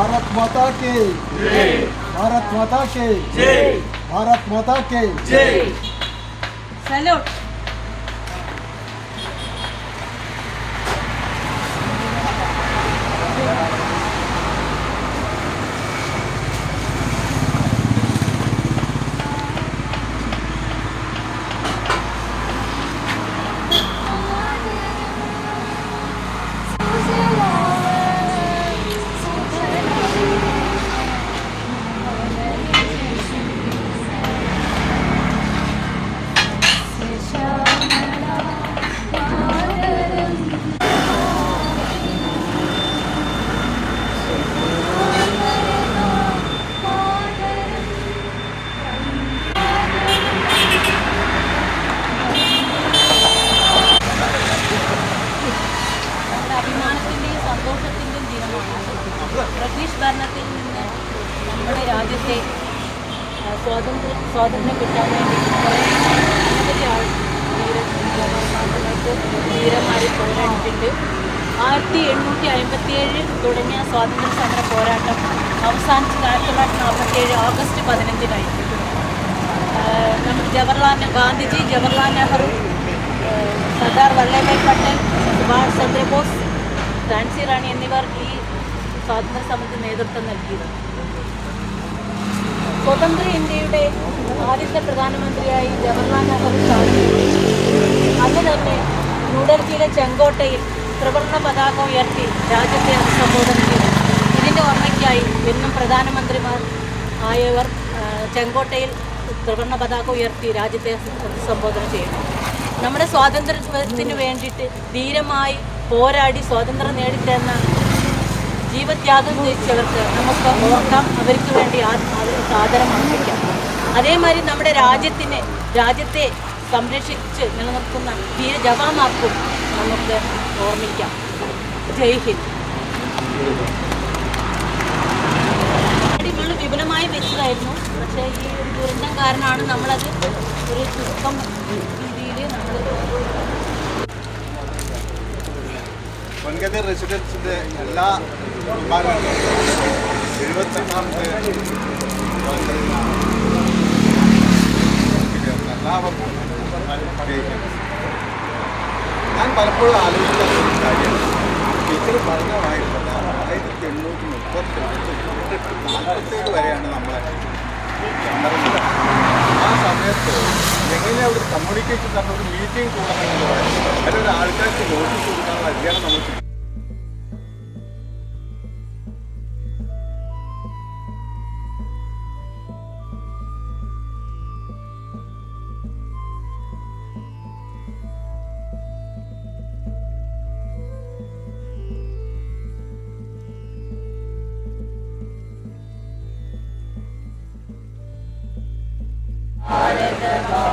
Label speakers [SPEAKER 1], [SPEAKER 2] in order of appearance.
[SPEAKER 1] भारत माता के। भारत माता के। भारत माता के।
[SPEAKER 2] सैल्यूट। നമ്മുടെ അഭിമാനത്തിന്റെയും സന്തോഷത്തിന്റെയും ദിനമാണ്. ബ്രിട്ടീഷ് ഭരണത്തിൽ നിന്ന് നമ്മുടെ രാജ്യത്തെ സ്വാതന്ത്ര്യ സ്വാതന്ത്ര്യം കിട്ടാൻ വേണ്ടി അനവധി ആൾ ധീരമായി പോരാടിയിട്ടുണ്ട്. ആയിരത്തി എണ്ണൂറ്റി അമ്പത്തിയേഴ് തുടങ്ങിയ സ്വാതന്ത്ര്യ സമര പോരാട്ടം അവസാനിച്ചത് ആയിരത്തി തൊള്ളായിരത്തി നാൽപ്പത്തിയേഴ് ഓഗസ്റ്റ് പതിനഞ്ചിനായിരുന്നു നമ്മൾ ജവഹർലാൽ ഗാന്ധിജി ജവഹർലാൽ നെഹ്റു സർദാർ വല്ലഭായ് പട്ടേൽ സുഭാഷ് ചന്ദ്രബോസ് ഝാൻസി റാണി എന്നിവർ ഈ സ്വാതന്ത്ര്യ സമരത്തിന് നേതൃത്വം നൽകിയത്. സ്വതന്ത്ര ഇന്ത്യയുടെ ആദ്യത്തെ പ്രധാനമന്ത്രിയായി ജവഹർലാൽ നെഹ്റു അന്ന് തന്നെ ന്യൂഡൽഹിയിലെ ചെങ്കോട്ടയിൽ ത്രിവർണ പതാക ഉയർത്തി രാജ്യത്തെ അഭിസംബോധന ചെയ്തു. ഇതിന്റെ ഓർമ്മയ്ക്കായി എന്നും പ്രധാനമന്ത്രിമാർ ആയവർ ചെങ്കോട്ടയിൽ ത്രിവർണ പതാക ഉയർത്തി രാജ്യത്തെ അഭിസംബോധന ചെയ്യുന്നു നമ്മുടെ സ്വാതന്ത്ര്യത്തിന് വേണ്ടിയിട്ട് ധീരമായി പോരാടി സ്വാതന്ത്ര്യം നേടിത്തരുന്ന ജീവത്യാഗം ചെയ്തവർക്ക് നമുക്ക് ഓർക്കാം അവർക്ക് വേണ്ടി ആദരം അർപ്പിക്കാം അതേമാതിരി നമ്മുടെ രാജ്യത്തിനെ രാജ്യത്തെ സംരക്ഷിച്ച് നിലനിർത്തുന്ന ധീര ജവാന്മാർക്കും നമുക്ക് ഓർമ്മിക്കാം. ജയ് ഹിന്ദ്. നമ്മൾ വിപുലമായി വെച്ചതായിരുന്നു. പക്ഷേ ഈ ഒരു ദുരന്തം കാരണമാണ് നമ്മളത് ഒരു ചുരുക്കം രീതിയിൽ നമ്മൾ
[SPEAKER 3] പൊൻകതി റെസിഡൻസിന്റെ എല്ലാ വിഭാഗങ്ങളും എഴുപത്തെട്ടാമത്തെ എല്ലാവർക്കും. ഞാൻ പലപ്പോഴും ആലോചിക്കുന്ന ഒരു കാര്യം ടീച്ചർ പറഞ്ഞതായിട്ടുള്ള ആയിരത്തി എണ്ണൂറ്റി മുപ്പത്തി നാൽപ്പത്തേഴ് വരെയാണ് നമ്മളെ ആ സമയത്ത് എങ്ങനെ അവിടെ കമ്മ്യൂണിക്കേഷൻ നടന്ന ഒരു മീറ്റിംഗ് കൂടണമെന്ന് പറയും അതിലൊരു ആൾക്കാർക്ക് നോട്ടീസ് കൊടുക്കാനുള്ള അധികാരം നമുക്ക്
[SPEAKER 1] Thank